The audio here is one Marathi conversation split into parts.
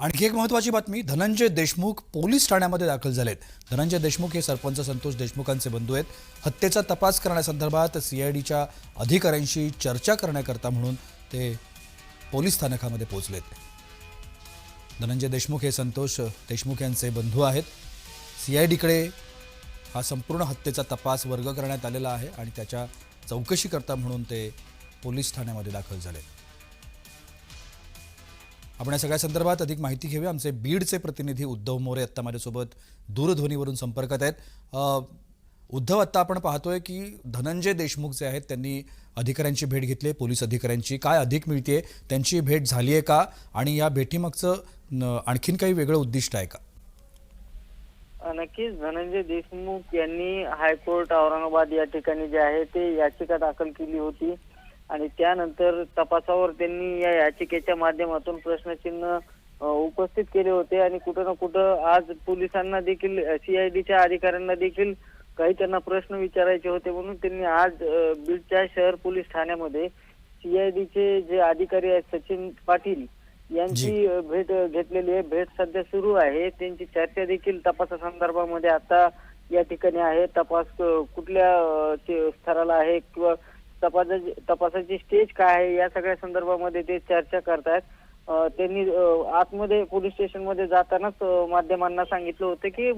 आणखी एक महत्वाची बातमी धनंजय देशमुख पोलीस ठाण्यामध्ये दाखल झालेत. धनंजय देशमुख हे सरपंच संतोष देशमुखांचे बंधू आहेत. हत्येचा तपास करण्यासंदर्भात सीआयडीच्या अधिकाऱ्यांशी चर्चा करण्याकरता म्हणून ते पोलीस स्थानकामध्ये पोहोचलेत. धनंजय देशमुख हे संतोष देशमुख यांचे बंधू आहेत. सीआयडीकडे हा संपूर्ण हत्येचा तपास वर्ग करण्यात आलेला आहे आणि त्याच्या चौकशीकरता म्हणून ते पोलीस ठाण्यामध्ये दाखल झाले आपण या सगळ्या संदर्भात अधिक माहिती घेऊया. आमचे बीडचे प्रतिनिधी उद्धव मोरे आत्ता माझ्यासोबत दूरध्वनीवरून संपर्कात आहेत. उद्धव आत्ता आपण पाहतोय की धनंजय देशमुख जे आहेत त्यांनी अधिकाऱ्यांची भेट घेतली आहे, पोलीस अधिकाऱ्यांची. काय अधिक मिळते त्यांची भेट झाली आहे का? आणि या भेटीमागचं आणखीन काही वेगळं उद्दिष्ट आहे का? नक्कीच. धनंजय देशमुख यांनी हायकोर्ट औरंगाबाद या ठिकाणी जे आहे ते याचिका दाखल केली होती. आणि त्यानंतर तपासावर त्यांनी या याचिकेच्या माध्यमातून प्रश्नचिन्ह उपस्थित केले होते आणि कुठं ना कुठं आज पोलिसांना देखील सीआयडीच्या अधिकाऱ्यांना देखील काही त्यांना प्रश्न विचारायचे होते म्हणून त्यांनी आज बीडच्या शहर पोलीस ठाण्यामध्ये सीआयडीचे जे अधिकारी आहेत सचिन पाटील यांची भेट घेतलेली आहे. भेट सध्या सुरू आहे. त्यांची चर्चा देखील तपासासंदर्भामध्ये आता या ठिकाणी आहे. तपास कुठल्या स्तराला आहे किंवा तपासाची तपासाची स्टेज काय आहे? या सगळ्या संदर्भामध्ये ते चर्चा करतायत. त्यांनी आतमध्ये पोलीस स्टेशनमध्ये जातानाच माध्यमांना सांगितलं होतं की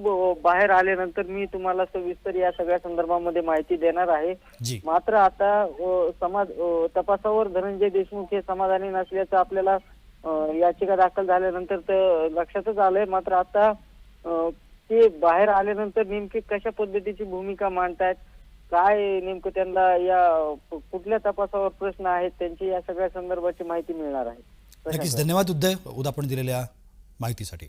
बाहेर आल्यानंतर मी तुम्हाला सविस्तर या सगळ्या संदर्भामध्ये माहिती देणार आहे. मात्र आता समाज तपासावर धनंजय देशमुख हे समाधानी नसल्याचं आपल्याला याचिका दाखल झाल्यानंतर तर लक्षातच आलंय. मात्र आता ते बाहेर आल्यानंतर नेमकी कशा पद्धतीची भूमिका मांडतायत? काय नेमकं त्यांना या कुठल्या तपासावर प्रश्न आहेत त्यांची या सगळ्या संदर्भाची माहिती मिळणार आहे? नक्कीच. धन्यवाद उद्धव उद्या आपण दिलेल्या माहितीसाठी.